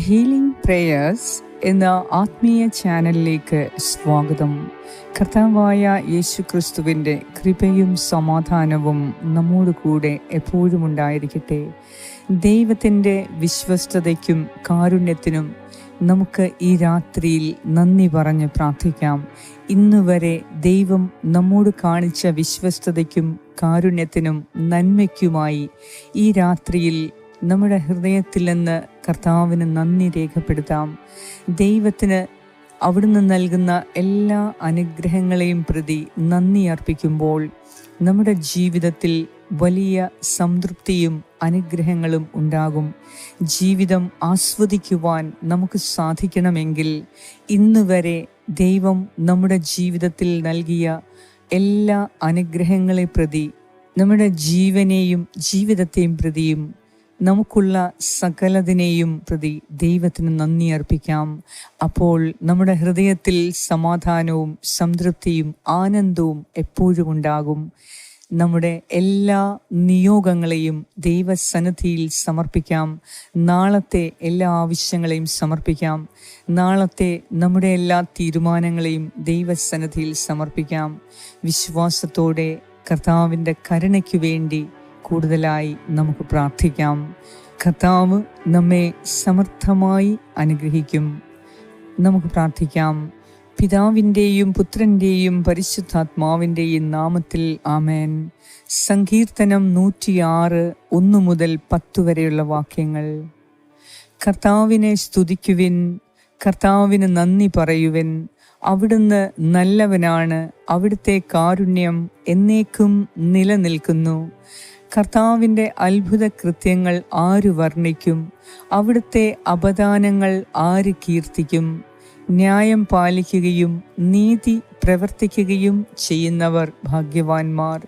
Healing prayers എന്ന ആത്മീയ ചാനലിലേക്ക് സ്വാഗതം. കർത്താവായ യേശു ക്രിസ്തുവിന്റെ കൃപയും സമാധാനവും നമ്മോട് കൂടെ എപ്പോഴും ഉണ്ടായിരിക്കട്ടെ. ദൈവത്തിന്റെ വിശ്വസ്തതയ്ക്കും കാരുണ്യത്തിനും നമുക്ക് ഈ രാത്രിയിൽ നന്ദി പറഞ്ഞ് പ്രാർത്ഥിക്കാം. ഇന്നുവരെ ദൈവം നമ്മോട് കാണിച്ച വിശ്വസ്തതയ്ക്കും കാരുണ്യത്തിനും നന്മയ്ക്കുമായി ഈ രാത്രിയിൽ നമ്മുടെ ഹൃദയത്തിൽ നിന്ന് കർത്താവിന് നന്ദി രേഖപ്പെടുത്താം. ദൈവത്തിന് അവിടുന്ന് നൽകുന്ന എല്ലാ അനുഗ്രഹങ്ങളെയും പ്രതി നന്ദി അർപ്പിക്കുമ്പോൾ നമ്മുടെ ജീവിതത്തിൽ വലിയ സംതൃപ്തിയും അനുഗ്രഹങ്ങളും ഉണ്ടാകും. ജീവിതം ആസ്വദിക്കുവാൻ നമുക്ക് സാധിക്കണമെങ്കിൽ ഇന്ന് വരെ ദൈവം നമ്മുടെ ജീവിതത്തിൽ നൽകിയ എല്ലാ അനുഗ്രഹങ്ങളെ പ്രതി നമ്മുടെ ജീവനെയും ജീവിതത്തെയും പ്രതിയും നമുക്കുള്ള സകലതിനെയും പ്രതി ദൈവത്തിന് നന്ദി അർപ്പിക്കാം. അപ്പോൾ നമ്മുടെ ഹൃദയത്തിൽ സമാധാനവും സംതൃപ്തിയും ആനന്ദവും എപ്പോഴും ഉണ്ടാകും. നമ്മുടെ എല്ലാ നിയോഗങ്ങളെയും ദൈവസന്നിധിയിൽ സമർപ്പിക്കാം. നാളത്തെ എല്ലാ ആവശ്യങ്ങളെയും സമർപ്പിക്കാം. നാളത്തെ നമ്മുടെ എല്ലാ തീരുമാനങ്ങളെയും ദൈവസന്നിധിയിൽ സമർപ്പിക്കാം. വിശ്വാസത്തോടെ കർത്താവിന്റെ കരുണയ്ക്കു വേണ്ടി കൂടുതലായി നമുക്ക് പ്രാർത്ഥിക്കാം. കർത്താവ് നമ്മെ സമർത്ഥമായി അനുഗ്രഹിക്കും. നമുക്ക് പ്രാർത്ഥിക്കാം. പിതാവിന്റെയും പുത്രന്റെയും പരിശുദ്ധാത്മാവിന്റെയും നാമത്തിൽ ആമേൻ. സങ്കീർത്തനം നൂറ്റിയാറ് ഒന്ന് മുതൽ പത്ത് വരെയുള്ള വാക്യങ്ങൾ. കർത്താവിനെ സ്തുതിക്കുവിൻ. കർത്താവിന് നന്ദി പറയുവിൻ. അവിടുന്ന് നല്ലവനാണ്. അവിടുത്തെ കാരുണ്യം എന്നേക്കും നിലനിൽക്കുന്നു. കർത്താവിന്റെ അത്ഭുത കൃത്യങ്ങൾ ആര് വർണിക്കും? അവിടുത്തെ അപദാനങ്ങൾ ആര് കീർത്തിക്കും? ന്യായം പാലിക്കുകയും നീതി പ്രവർത്തിക്കുകയും ചെയ്യുന്നവർ ഭാഗ്യവാന്മാർ.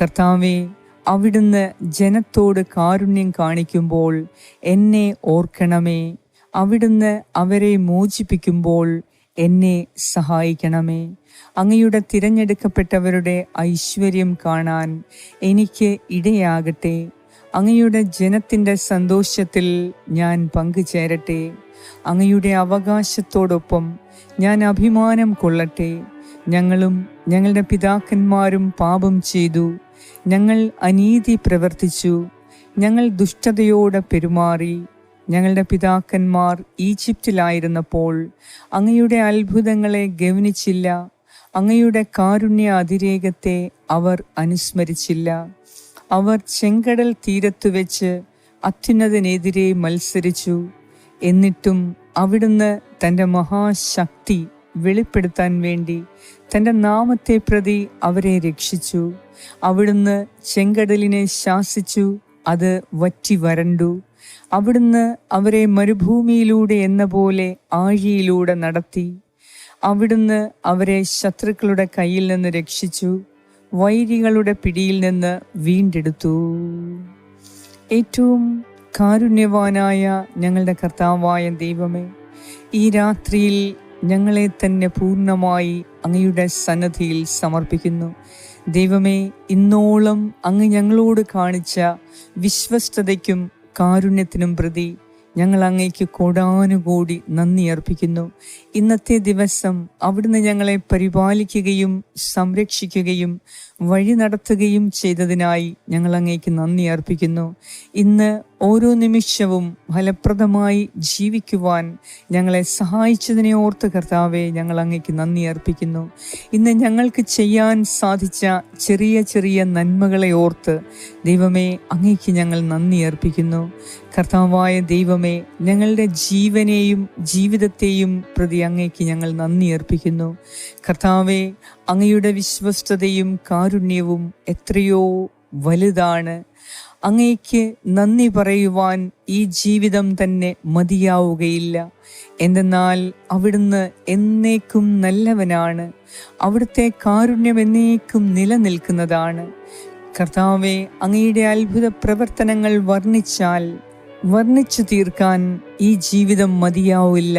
കർത്താവെ അവിടുന്ന് ജനത്തോട് കാരുണ്യം കാണിക്കുമ്പോൾ എന്നെ ഓർക്കണമേ. അവിടുന്ന് അവരെ മോചിപ്പിക്കുമ്പോൾ എന്നെ സഹായിക്കണമേ. അങ്ങയുടെ തിരഞ്ഞെടുക്കപ്പെട്ടവരുടെ ഐശ്വര്യം കാണാൻ എനിക്ക് ഇടയാകട്ടെ. അങ്ങയുടെ ജനത്തിന്റെ സന്തോഷത്തിൽ ഞാൻ പങ്കുചേരട്ടെ. അങ്ങയുടെ അവകാശത്തോടൊപ്പം ഞാൻ അഭിമാനം കൊള്ളട്ടെ. ഞങ്ങളും ഞങ്ങളുടെ പിതാക്കന്മാരും പാപം ചെയ്തു. ഞങ്ങൾ അനീതി പ്രവർത്തിച്ചു. ഞങ്ങൾ ദുഷ്ടതയോടെ പെരുമാറി. ഞങ്ങളുടെ പിതാക്കന്മാർ ഈജിപ്തിലായിരുന്നപ്പോൾ അങ്ങയുടെ അത്ഭുതങ്ങളെ ഗവനിച്ചില്ല. അങ്ങയുടെ കാരുണ്യ അതിരേകത്തെ അവർ അനുസ്മരിച്ചില്ല. അവർ ചെങ്കടൽ തീരത്തു വെച്ച് അത്യുന്നതിനെതിരെ മത്സരിച്ചു. എന്നിട്ടും അവിടുന്ന് തന്റെ മഹാശക്തി വെളിപ്പെടുത്താൻ വേണ്ടി തന്റെ നാമത്തെ പ്രതി അവരെ രക്ഷിച്ചു. അവിടുന്ന് ചെങ്കടലിനെ ശാസിച്ചു അത് വറ്റി വരണ്ടു. അവിടുന്ന് അവരെ മരുഭൂമിയിലൂടെ എന്ന പോലെ ആഴിയിലൂടെ നടത്തി. അവിടുന്ന് അവരെ ശത്രുക്കളുടെ കയ്യിൽ നിന്ന് രക്ഷിച്ചു വൈരികളുടെ പിടിയിൽ നിന്ന് വീണ്ടെടുത്തു. ഏറ്റവും കാരുണ്യവാനായ ഞങ്ങളുടെ കർത്താവായ ദൈവമേ ഈ രാത്രിയിൽ ഞങ്ങളെ തന്നെ പൂർണമായി അങ്ങയുടെ സന്നദ്ധിയിൽ സമർപ്പിക്കുന്നു. ദൈവമേ ഇന്നോളം അങ്ങ് ഞങ്ങളോട് കാണിച്ച വിശ്വസ്തതയ്ക്കും കാരുണ്യത്തിനും പ്രതി ഞങ്ങൾ അങ്ങേക്ക് കോടാനുകൂടി നന്ദി അർപ്പിക്കുന്നു. ഇന്നത്തെ ദിവസം അവിടുന്ന് ഞങ്ങളെ പരിപാലിക്കുകയും സംരക്ഷിക്കുകയും വഴി നടത്തുകയും ചെയ്തതിനായി ഞങ്ങൾ അങ്ങേക്ക് നന്ദി അർപ്പിക്കുന്നു. ഇന്ന് ഓരോ നിമിഷവും ഫലപ്രദമായി ജീവിക്കുവാൻ ഞങ്ങളെ സഹായിച്ചതിനെ ഓർത്ത് കർത്താവെ ഞങ്ങൾ അങ്ങേക്ക് നന്ദി അർപ്പിക്കുന്നു. ഇന്ന് ഞങ്ങൾക്ക് ചെയ്യാൻ സാധിച്ച ചെറിയ ചെറിയ നന്മകളെ ഓർത്ത് ദൈവമേ അങ്ങേക്ക് ഞങ്ങൾ നന്ദി അർപ്പിക്കുന്നു. കർത്താവായ ദൈവമേ ഞങ്ങളുടെ ജീവനെയും ജീവിതത്തെയും പ്രതി അങ്ങേക്ക് ഞങ്ങൾ നന്ദി അർപ്പിക്കുന്നു. കർത്താവെ അങ്ങയുടെ വിശ്വസ്തതയും കാരുണ്യവും എത്രയോ വലുതാണ്. അങ്ങേക്ക് നന്ദി പറയുവാൻ ഈ ജീവിതം തന്നെ മതിയാവുകയില്ല. എന്തെന്നാൽ അവിടുന്ന് എന്നേക്കും നല്ലവനാണ്. അവിടുത്തെ കാരുണ്യം എന്നേക്കും നിലനിൽക്കുന്നതാണ്. കർത്താവെ അങ്ങയുടെ അത്ഭുത പ്രവർത്തനങ്ങൾ വർണിച്ചാൽ വർണിച്ചു തീർക്കാൻ ഈ ജീവിതം മതിയാവില്ല.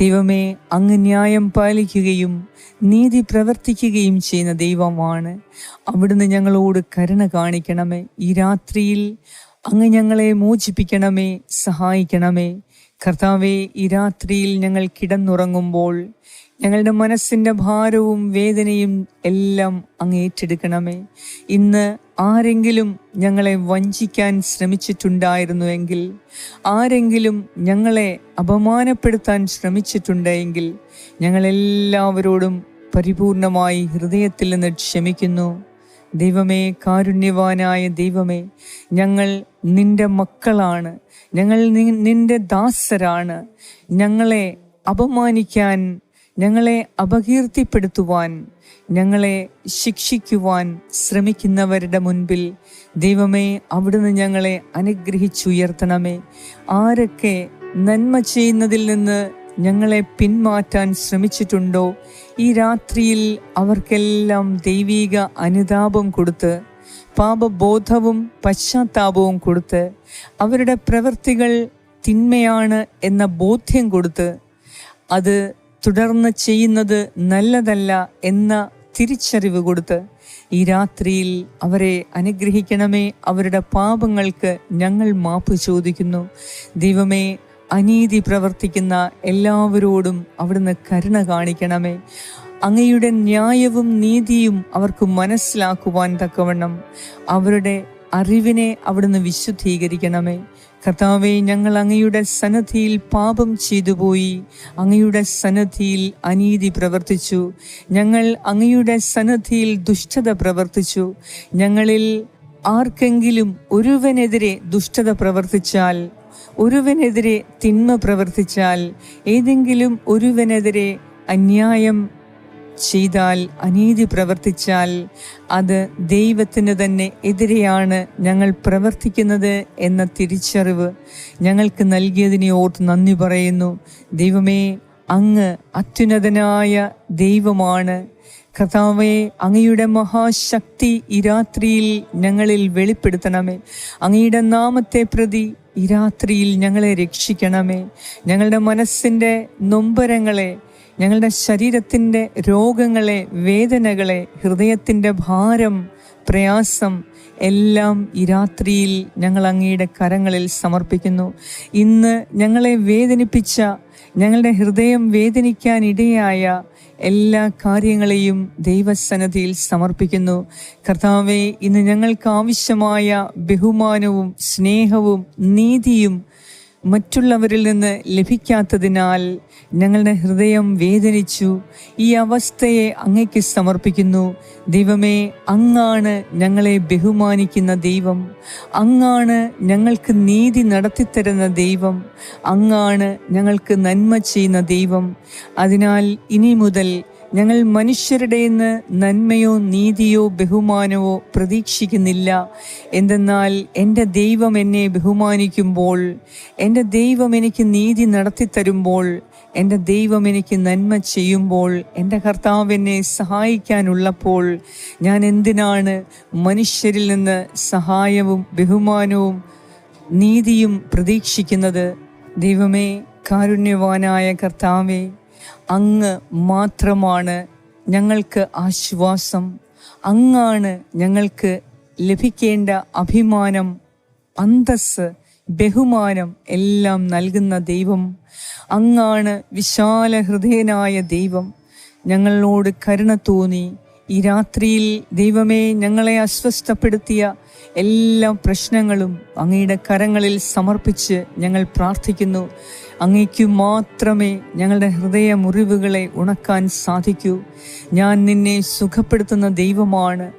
ദൈവമേ അങ്ങ് ന്യായം പാലിക്കുകയും നീതി പ്രവർത്തിക്കുകയും ചെയ്യുന്ന ദൈവമാണ്. അവിടുന്ന് ഞങ്ങളോട് കരുണ കാണിക്കണമേ. ഈ രാത്രിയിൽ അങ്ങ് ഞങ്ങളെ മോചിപ്പിക്കണമേ സഹായിക്കണമേ. കർത്താവെ ഈ രാത്രിയിൽ ഞങ്ങൾ കിടന്നുറങ്ങുമ്പോൾ ഞങ്ങളുടെ മനസ്സിന്റെ ഭാരവും വേദനയും എല്ലാം അങ്ങ് ഏറ്റെടുക്കണമേ. ഇന്ന് ആരെങ്കിലും ഞങ്ങളെ വഞ്ചിക്കാൻ ശ്രമിച്ചിട്ടുണ്ടായിരുന്നുവെങ്കിൽ ആരെങ്കിലും ഞങ്ങളെ അപമാനപ്പെടുത്താൻ ശ്രമിച്ചിട്ടുണ്ടെങ്കിൽ ഞങ്ങളെല്ലാവരോടും പരിപൂർണമായി ഹൃദയത്തിൽ നിന്ന് ക്ഷമിക്കുന്നു. ദൈവമേ കാരുണ്യവാനായ ദൈവമേ ഞങ്ങൾ നിന്റെ മക്കളാണ്. ഞങ്ങൾ നിന്റെ ദാസരാണ്. ഞങ്ങളെ അപമാനിക്കാൻ ഞങ്ങളെ അപകീർത്തിപ്പെടുത്തുവാൻ ഞങ്ങളെ ശിക്ഷിക്കുവാൻ ശ്രമിക്കുന്നവരുടെ മുൻപിൽ ദൈവമേ അവിടുന്ന് ഞങ്ങളെ അനുഗ്രഹിച്ചുയർത്തണമേ. ആരൊക്കെ നന്മ ചെയ്യുന്നതിൽ നിന്ന് ഞങ്ങളെ പിന്മാറ്റാൻ ശ്രമിച്ചിട്ടുണ്ടോ? ഈ രാത്രിയിൽ അവർക്കെല്ലാം ദൈവീക അനുതാപം കൊടുത്ത് പാപബോധവും പശ്ചാത്താപവും കൊടുത്ത് അവരുടെ പ്രവൃത്തികൾ തിന്മയാണ് എന്ന ബോധ്യം കൊടുത്ത് അത് തുടർന്ന് ചെയ്യുന്നത് നല്ലതല്ല എന്ന തിരിച്ചറിവ് കൊടുത്ത് ഈ രാത്രിയിൽ അവരെ അനുഗ്രഹിക്കണമേ. അവരുടെ പാപങ്ങൾക്ക് ഞങ്ങൾ മാപ്പ് ചോദിക്കുന്നു. ദൈവമേ അനീതി പ്രവർത്തിക്കുന്ന എല്ലാവരോടും അവിടുന്ന് കരുണ കാണിക്കണമേ. അങ്ങയുടെ ന്യായവും നീതിയും അവർക്ക് മനസ്സിലാക്കുവാൻ തക്കവണ്ണം അവരുടെ അറിവിനെ അവിടുന്ന് വിശുദ്ധീകരിക്കണമേ. കർത്താവെ ഞങ്ങൾ അങ്ങയുടെ സന്നദ്ധിയിൽ പാപം ചെയ്തുപോയി. അങ്ങയുടെ സന്നദ്ധിയിൽ അനീതി പ്രവർത്തിച്ചു. ഞങ്ങൾ അങ്ങയുടെ സന്നദ്ധിയിൽ ദുഷ്ടത പ്രവർത്തിച്ചു. ഞങ്ങളിൽ ആർക്കെങ്കിലും ഒരുവനെതിരെ ദുഷ്ടത പ്രവർത്തിച്ചാൽ ഒരുവനെതിരെ തിന്മ പ്രവർത്തിച്ചാൽ ഏതെങ്കിലും ഒരുവനെതിരെ അന്യായം ചെയ്താൽ അനീതി പ്രവർത്തിച്ചാൽ അത് ദൈവത്തിന് തന്നെ എതിരെയാണ് ഞങ്ങൾ പ്രവർത്തിക്കുന്നത് എന്ന തിരിച്ചറിവ് ഞങ്ങൾക്ക് നൽകിയതിനെ ഓർത്ത് നന്ദി പറയുന്നു. ദൈവമേ അങ്ങ് അത്യുന്നതനായ ദൈവമാണ്. കർത്താവെ അങ്ങയുടെ മഹാശക്തി ഈ രാത്രിയിൽ ഞങ്ങളിൽ വെളിപ്പെടുത്തണമേ. അങ്ങയുടെ നാമത്തെ പ്രതി ഈ രാത്രിയിൽ ഞങ്ങളെ രക്ഷിക്കണമേ. ഞങ്ങളുടെ മനസ്സിന്റെ നൊമ്പരങ്ങളെ ഞങ്ങളുടെ ശരീരത്തിന്റെ രോഗങ്ങളെ വേദനകളെ ഹൃദയത്തിന്റെ ഭാരം പ്രയാസം എല്ലാം ഈ രാത്രിയിൽ ഞങ്ങൾ അങ്ങയുടെ കരങ്ങളിൽ സമർപ്പിക്കുന്നു. ഇന്ന് ഞങ്ങളെ വേദനിപ്പിച്ച ഞങ്ങളുടെ ഹൃദയം വേദനിക്കാനിടയായ എല്ലാ കാര്യങ്ങളെയും ദൈവസന്നദ്ധിയിൽ സമർപ്പിക്കുന്നു. കർത്താവെ ഇന്ന് ഞങ്ങൾക്ക് ആവശ്യമായ ബഹുമാനവും സ്നേഹവും നീതിയും മറ്റുള്ളവരിൽ നിന്ന് ലഭിക്കാത്തതിനാൽ ഞങ്ങളുടെ ഹൃദയം വേദനിച്ചു. ഈ അവസ്ഥയെ അങ്ങയ്ക്ക് സമർപ്പിക്കുന്നു. ദൈവമേ അങ്ങാണ് ഞങ്ങളെ ബഹുമാനിക്കുന്ന ദൈവം. അങ്ങാണ് ഞങ്ങൾക്ക് നീതി നടത്തിത്തരുന്ന ദൈവം. അങ്ങാണ് ഞങ്ങൾക്ക് നന്മ ചെയ്യുന്ന ദൈവം. അതിനാൽ ഇനി മുതൽ ഞങ്ങൾ മനുഷ്യരുടെ നിന്ന് നന്മയോ നീതിയോ ബഹുമാനമോ പ്രതീക്ഷിക്കുന്നില്ല. എന്തെന്നാൽ എന്റെ ദൈവം എന്നെ ബഹുമാനിക്കുമ്പോൾ എന്റെ ദൈവം എനിക്ക് നീതി നടത്തിത്തരുമ്പോൾ എന്റെ ദൈവം എനിക്ക് നന്മ ചെയ്യുമ്പോൾ എന്റെ കർത്താവ് എന്നെ സഹായിക്കാനുള്ളപ്പോൾ ഞാൻ എന്തിനാണ് മനുഷ്യരിൽ നിന്ന് സഹായവും ബഹുമാനവും നീതിയും പ്രതീക്ഷിക്കുന്നത്? ദൈവമേ കാരുണ്യവാനായ കർത്താവേ അങ്ങ് മാത്രമാണ് ഞങ്ങൾക്ക് ആശ്വാസം. അങ്ങാണ് ഞങ്ങൾക്ക് ലഭിക്കേണ്ട അഭിമാനം അന്തസ് ബഹുമാനം എല്ലാം നൽകുന്ന ദൈവം. അങ്ങാണ് വിശാല ഹൃദയനായ ദൈവം. ഞങ്ങളോട് കരുണ തോന്നി. ഈ രാത്രിയിൽ ദൈവമേ ഞങ്ങളെ അസ്വസ്ഥപ്പെടുത്തിയ എല്ലാ പ്രശ്നങ്ങളും അങ്ങയുടെ കരങ്ങളിൽ സമർപ്പിച്ച് ഞങ്ങൾ പ്രാർത്ഥിക്കുന്നു. അങ്ങയ്ക്കു മാത്രമേ ഞങ്ങളുടെ ഹൃദയ മുറിവുകളെ ഉണക്കാൻ സാധിക്കൂ. ഞാൻ നിന്നെ സുഖപ്പെടുത്തുന്ന ദൈവമാണ്.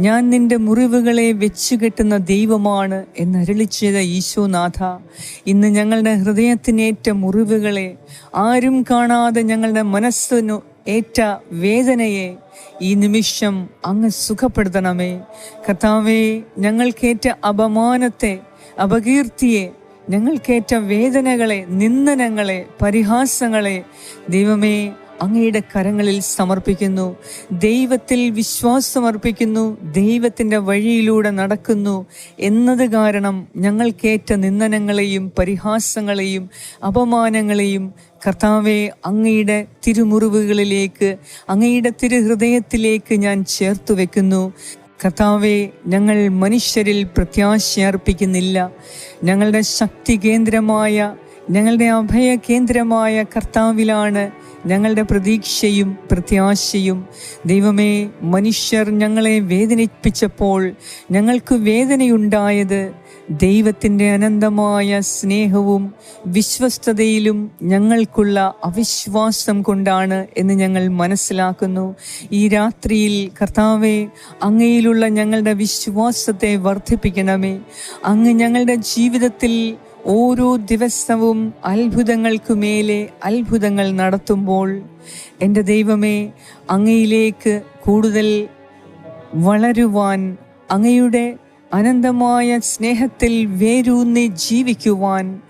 ഞാൻ നിന്റെ മുറിവുകളെ വെച്ചുകെട്ടുന്ന ദൈവമാണ് എന്നരുളി ചെയ്ത ഈശോനാഥ. ഇന്ന് ഞങ്ങളുടെ ഹൃദയത്തിനേറ്റ മുറിവുകളെ ആരും കാണാതെ ഞങ്ങളുടെ മനസ്സിനു ഏറ്റ വേദനയെ ഈ നിമിഷം അങ്ങ് സുഖപ്പെടുത്തണമേ. കർത്താവേ ഞങ്ങൾക്കേറ്റ അപമാനത്തെ അപകീർത്തിയെ ഞങ്ങൾക്കേറ്റ വേദനകളെ നിന്ദനങ്ങളെ പരിഹാസങ്ങളെ ദൈവമേ അങ്ങയുടെ കരങ്ങളിൽ സമർപ്പിക്കുന്നു. ദൈവത്തിൽ വിശ്വാസമർപ്പിക്കുന്നു. ദൈവത്തിന്റെ വഴിയിലൂടെ നടക്കുന്നു. എന്നത് കാരണം ഞങ്ങൾക്കേറ്റ നിന്ദനങ്ങളെയും പരിഹാസങ്ങളെയും അപമാനങ്ങളെയും കർത്താവെ അങ്ങയുടെ തിരുമുറിവുകളിലേക്ക് അങ്ങയുടെ തിരുഹൃദയത്തിലേക്ക് ഞാൻ ചേർത്തു വെക്കുന്നു കർത്താവെ ഞങ്ങൾ മനുഷ്യരിൽ പ്രത്യാശ അർപ്പിക്കുന്നില്ല ഞങ്ങളുടെ ശക്തി കേന്ദ്രമായ ഞങ്ങളുടെ അഭയ കേന്ദ്രമായ കർത്താവിലാണ് ഞങ്ങളുടെ പ്രതീക്ഷയും പ്രത്യാശയും. ദൈവമേ മനുഷ്യർ ഞങ്ങളെ വേദനിപ്പിച്ചപ്പോൾ ഞങ്ങൾക്ക് വേദനയുണ്ടായത് ദൈവത്തിന്റെ അനന്തമായ സ്നേഹവും വിശ്വസ്തതയിലും ഞങ്ങൾക്കുള്ള അവിശ്വാസം കൊണ്ടാണ് എന്ന് ഞങ്ങൾ മനസ്സിലാക്കുന്നു. ഈ രാത്രിയിൽ കർത്താവെ അങ്ങയിലുള്ള ഞങ്ങളുടെ വിശ്വാസത്തെ വർദ്ധിപ്പിക്കണമേ. അങ്ങ് ഞങ്ങളുടെ ജീവിതത്തിൽ ഓരോ ദിവസവും അത്ഭുതങ്ങൾക്കു മേലെ അത്ഭുതങ്ങൾ നടത്തുമ്പോൾ എന്റെ ദൈവമേ അങ്ങയിലേക്ക് കൂടുതൽ വളരുവാൻ അങ്ങയുടെ അനന്തമായ സ്നേഹത്തിൽ വേരൂന്നി ജീവിക്കുവാൻ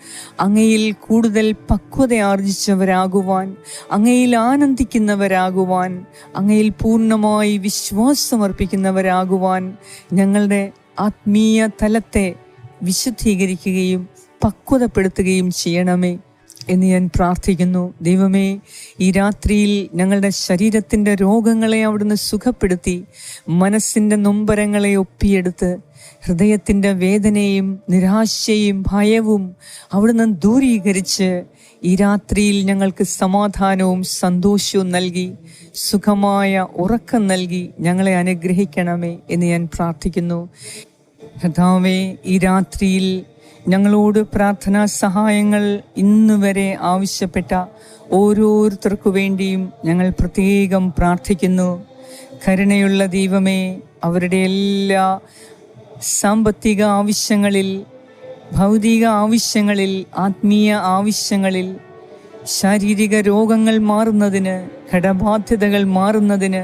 അങ്ങയിൽ കൂടുതൽ പക്വത ആർജിച്ചവരാകുവാൻ അങ്ങയിൽ ആനന്ദിക്കുന്നവരാകുവാൻ അങ്ങയിൽ പൂർണമായി വിശ്വാസമർപ്പിക്കുന്നവരാകുവാൻ ഞങ്ങളുടെ ആത്മീയ തലത്തെ വിശുദ്ധീകരിക്കുകയും പക്വതപ്പെടുത്തുകയും ചെയ്യണമേ. എന്ന് ഞാൻ പ്രാർത്ഥിക്കുന്നു. ദൈവമേ ഈ രാത്രിയിൽ ഞങ്ങളുടെ ശരീരത്തിന്റെ രോഗങ്ങളെ അവിടുന്ന് സുഖപ്പെടുത്തി മനസ്സിന്റെ നൊമ്പരങ്ങളെ ഒപ്പിയെടുത്ത് ഹൃദയത്തിന്റെ വേദനയും നിരാശയും ഭയവും അവിടുന്ന് ദൂരീകരിച്ച് ഈ രാത്രിയിൽ ഞങ്ങൾക്ക് സമാധാനവും സന്തോഷവും നൽകി സുഖമായ ഉറക്കം നൽകി ഞങ്ങളെ അനുഗ്രഹിക്കണമേ എന്ന് ഞാൻ പ്രാർത്ഥിക്കുന്നു. കഥാവേ ഈ രാത്രിയിൽ ഞങ്ങളോട് പ്രാർത്ഥനാ സഹായങ്ങൾ ഇന്ന് വരെ ആവശ്യപ്പെട്ട ഓരോരുത്തർക്കു വേണ്ടിയും ഞങ്ങൾ പ്രത്യേകം പ്രാർത്ഥിക്കുന്നു. കരുണയുള്ള ദൈവമേ അവരുടെ എല്ലാ സാമ്പത്തിക ആവശ്യങ്ങളിൽ ഭൗതിക ആവശ്യങ്ങളിൽ ആത്മീയ ആവശ്യങ്ങളിൽ ശാരീരിക രോഗങ്ങൾ മാറുന്നതിന് കടബാധ്യതകൾ മാറുന്നതിന്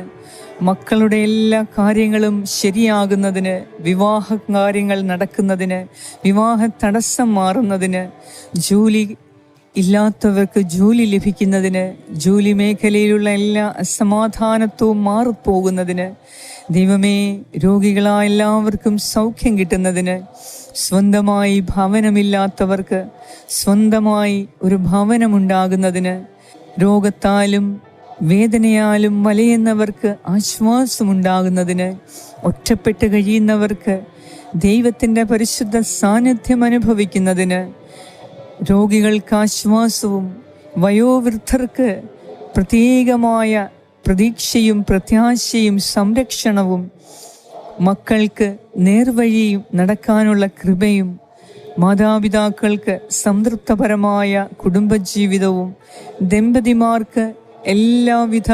മക്കളുടെ എല്ലാ കാര്യങ്ങളും ശരിയാകുന്നതിന് വിവാഹ കാര്യങ്ങൾ നടക്കുന്നതിന് വിവാഹ തടസ്സം മാറുന്നതിന് ജോലി ഇല്ലാത്തവർക്ക് ജോലി ലഭിക്കുന്നതിന് ജോലി മേഖലയിലുള്ള എല്ലാ അസമാധാനത്വവും മാറിപ്പോകുന്നതിന് ദൈവമേ രോഗികളായ എല്ലാവർക്കും സൗഖ്യം കിട്ടുന്നതിന് സ്വന്തമായി ഭവനമില്ലാത്തവർക്ക് സ്വന്തമായി ഒരു ഭവനമുണ്ടാകുന്നതിന് രോഗത്താലും വേദനയാലും വലയുന്നവർക്ക് ആശ്വാസമുണ്ടാകുന്നതിന് ഒറ്റപ്പെട്ട് കഴിയുന്നവർക്ക് ദൈവത്തിന്റെ പരിശുദ്ധ സാന്നിധ്യം അനുഭവിക്കുന്നതിന് രോഗികൾക്ക് ആശ്വാസവും വയോവൃദ്ധർക്ക് പ്രത്യേകമായ പ്രതീക്ഷയും പ്രത്യാശയും സംരക്ഷണവും മക്കൾക്ക് നേർവഴിയും നടക്കാനുള്ള കൃപയും മാതാപിതാക്കൾക്ക് സംതൃപ്തപരമായ കുടുംബജീവിതവും ദമ്പതിമാർക്ക് എല്ലാവിധ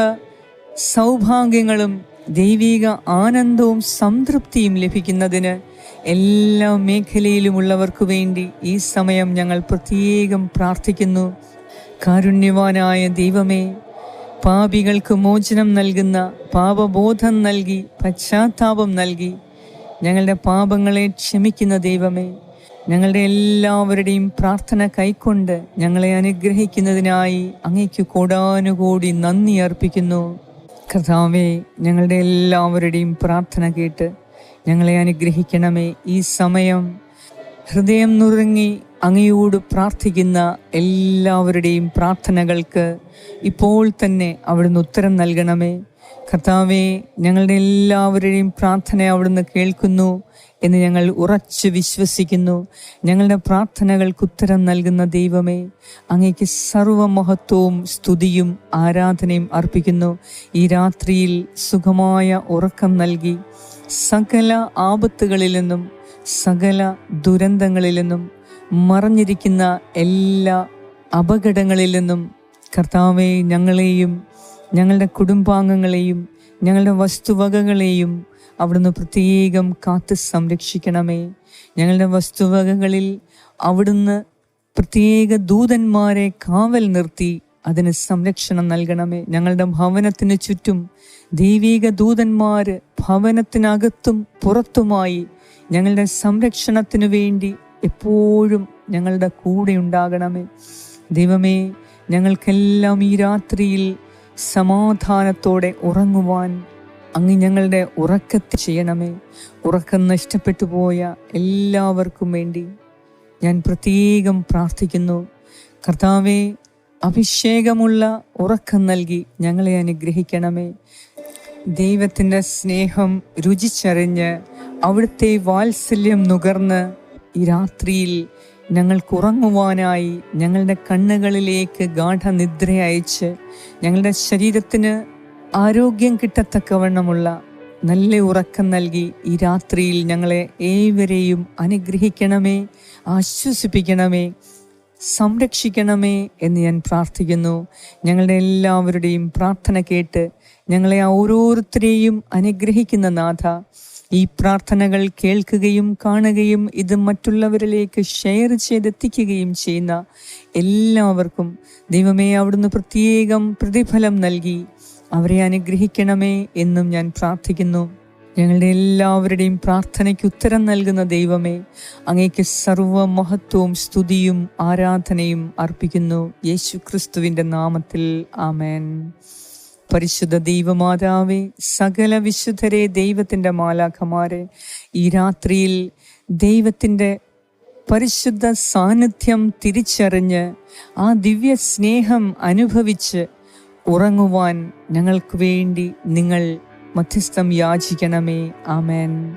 സൗഭാഗ്യങ്ങളും ദൈവിക ആനന്ദവും സംതൃപ്തിയും ലഭിക്കുന്നതിന് എല്ലാ മേഖലയിലുമുള്ളവർക്കു വേണ്ടി ഈ സമയം ഞങ്ങൾ പ്രത്യേകം പ്രാർത്ഥിക്കുന്നു. കാരുണ്യവാനായ ദൈവമേ പാപികൾക്ക് മോചനം നൽകുന്ന പാപബോധം നൽകി പശ്ചാത്താപം നൽകി. ഞങ്ങളുടെ പാപങ്ങളെ ക്ഷമിക്കുന്ന ദൈവമേ ഞങ്ങളുടെ എല്ലാവരുടെയും പ്രാർത്ഥന കൈക്കൊണ്ട് ഞങ്ങളെ അനുഗ്രഹിക്കുന്നതിനായി അങ്ങയ്ക്ക് കോടാനുകൂടി നന്ദി അർപ്പിക്കുന്നു. കർത്താവേ ഞങ്ങളുടെ എല്ലാവരുടെയും പ്രാർത്ഥന കേട്ട് ഞങ്ങളെ അനുഗ്രഹിക്കണമേ ഈ സമയം. ഹൃദയം നുറുങ്ങി അങ്ങയോട് പ്രാർത്ഥിക്കുന്ന എല്ലാവരുടെയും പ്രാർത്ഥനകൾക്ക് ഇപ്പോൾ തന്നെ അവിടുന്ന് ഉത്തരം നൽകണമേ. കർത്താവെ ഞങ്ങളുടെ എല്ലാവരുടെയും പ്രാർത്ഥന അവിടുന്ന് കേൾക്കുന്നു എന്ന് ഞങ്ങൾ ഉറച്ച് വിശ്വസിക്കുന്നു. ഞങ്ങളുടെ പ്രാർത്ഥനകൾക്ക് ഉത്തരം നൽകുന്ന ദൈവമേ അങ്ങേക്ക് സർവമഹത്വവും സ്തുതിയും ആരാധനയും അർപ്പിക്കുന്നു. ഈ രാത്രിയിൽ സുഖമായ ഉറക്കം നൽകി സകല ആപത്തുകളിൽ നിന്നും സകല ദുരന്തങ്ങളിൽ നിന്നും മറഞ്ഞിരിക്കുന്ന എല്ലാ അപകടങ്ങളിൽ നിന്നും കർത്താവെ ഞങ്ങളെയും ഞങ്ങളുടെ കുടുംബാംഗങ്ങളെയും ഞങ്ങളുടെ വസ്തുവകകളെയും അവിടുന്ന് പ്രത്യേകം കാത്ത് സംരക്ഷിക്കണമേ. ഞങ്ങളുടെ വസ്തുവകകളിൽ അവിടുന്ന് പ്രത്യേക ദൂതന്മാരെ കാവൽ നിർത്തി അതിന് സംരക്ഷണം നൽകണമേ. ഞങ്ങളുടെ ഭവനത്തിന് ചുറ്റും ദൈവീക ദൂതന്മാർ ഭവനത്തിനകത്തും പുറത്തുമായി ഞങ്ങളുടെ സംരക്ഷണത്തിനു വേണ്ടി എപ്പോഴും ഞങ്ങളുടെ കൂടെ ഉണ്ടാകണമേ. ദൈവമേ ഞങ്ങൾക്കെല്ലാം ഈ രാത്രിയിൽ സമാധാനത്തോടെ ഉറങ്ങുവാൻ അങ്ങ് ഞങ്ങളുടെ ഉറക്കത്തെ ചെയ്യണമേ. ഉറക്കം നഷ്ടപ്പെട്ടു പോയ എല്ലാവർക്കും വേണ്ടി ഞാൻ പ്രത്യേകം പ്രാർത്ഥിക്കുന്നു. കർത്താവെ അഭിഷേകമുള്ള ഉറക്കം നൽകി ഞങ്ങളെ അനുഗ്രഹിക്കണമേ. ദൈവത്തിന്റെ സ്നേഹം രുചിച്ചറിഞ്ഞ് അവിടുത്തെ വാത്സല്യം നുകർന്ന് ഈ രാത്രിയിൽ ഞങ്ങൾക്ക് ഉറങ്ങുവാനായി ഞങ്ങളുടെ കണ്ണുകളിലേക്ക് ഗാഠനിദ്ര അയച്ച് ഞങ്ങളുടെ ശരീരത്തിന് ആരോഗ്യം കിട്ടത്തക്കവണ്ണമുള്ള നല്ല ഉറക്കം നൽകി ഈ രാത്രിയിൽ ഞങ്ങളെ ഏവരെയും അനുഗ്രഹിക്കണമേ ആശ്വസിപ്പിക്കണമേ സംരക്ഷിക്കണമേ എന്ന് ഞാൻ പ്രാർത്ഥിക്കുന്നു. ഞങ്ങളുടെ എല്ലാവരുടെയും പ്രാർത്ഥന കേട്ട് ഞങ്ങളെ ഓരോരുത്തരെയും അനുഗ്രഹിക്കുന്ന നാഥ ഈ പ്രാർത്ഥനകൾ കേൾക്കുകയും കാണുകയും ഇത് മറ്റുള്ളവരിലേക്ക് ഷെയർ ചെയ്തെത്തിക്കുകയും ചെയ്യുന്ന എല്ലാവർക്കും ദൈവമേ അവിടുന്ന് പ്രത്യേകം പ്രതിഫലം നൽകി. അവരെ അനുഗ്രഹിക്കണമേ എന്നും ഞാൻ പ്രാർത്ഥിക്കുന്നു. ഞങ്ങളുടെ എല്ലാവരുടെയും പ്രാർത്ഥനയ്ക്ക് ഉത്തരം നൽകുന്ന ദൈവമേ അങ്ങേക്ക് സർവ മഹത്വവും സ്തുതിയും ആരാധനയും അർപ്പിക്കുന്നു. യേശു ക്രിസ്തുവിന്റെ നാമത്തിൽ ആമേൻ. പരിശുദ്ധ ദൈവമാതാവേ സകല വിശുദ്ധരെ ദൈവത്തിന്റെ മാലാഖമാരെ ഈ രാത്രിയിൽ ദൈവത്തിന്റെ പരിശുദ്ധ സാന്നിധ്യം തിരിച്ചറിഞ്ഞ് ആ ദിവ്യ സ്നേഹം അനുഭവിച്ച് ഉറങ്ങുവാൻ ഞങ്ങൾക്ക് വേണ്ടി നിങ്ങൾ മധ്യസ്ഥം യാചിക്കണമേ. ആമേൻ.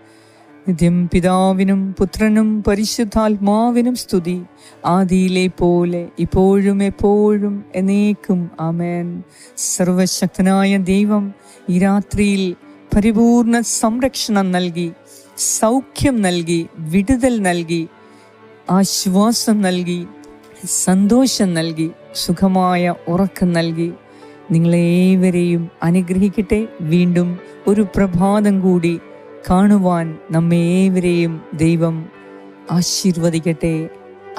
നിത്യം പിതാവിനും പുത്രനും പരിശുദ്ധാത്മാവിനും സ്തുതി. ആദിയിലെ പോലെ ഇപ്പോഴും എപ്പോഴും എന്നേക്കും ആമേൻ. സർവശക്തനായ ദൈവം ഈ രാത്രിയിൽ പരിപൂർണ സംരക്ഷണം നൽകി സൗഖ്യം നൽകി വിടുതൽ നൽകി ആശ്വാസം നൽകി സന്തോഷം നൽകി സുഖമായ ഉറക്കം നൽകി. നിങ്ങളേവരെയും അനുഗ്രഹിക്കട്ടെ. വീണ്ടും ഒരു പ്രഭാതം കൂടി കാണുവാൻ നമ്മെ ഏവരെയും ദൈവം ആശീർവദിക്കട്ടെ.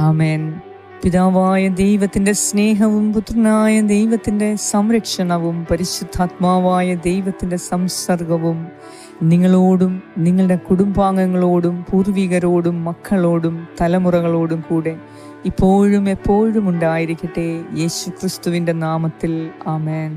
ആമേൻ. പിതാവായ ദൈവത്തിന്റെ സ്നേഹവും പുത്രനായ ദൈവത്തിന്റെ സംരക്ഷണവും പരിശുദ്ധാത്മാവായ ദൈവത്തിന്റെ സംസർഗവും നിങ്ങളോടും നിങ്ങളുടെ കുടുംബാംഗങ്ങളോടും പൂർവികരോടും മക്കളോടും തലമുറകളോടും കൂടെ ഇപ്പോഴും എപ്പോഴും ഉണ്ടായിരിക്കട്ടെ. യേശു ക്രിസ്തുവിന്റെ നാമത്തിൽ ആമേൻ.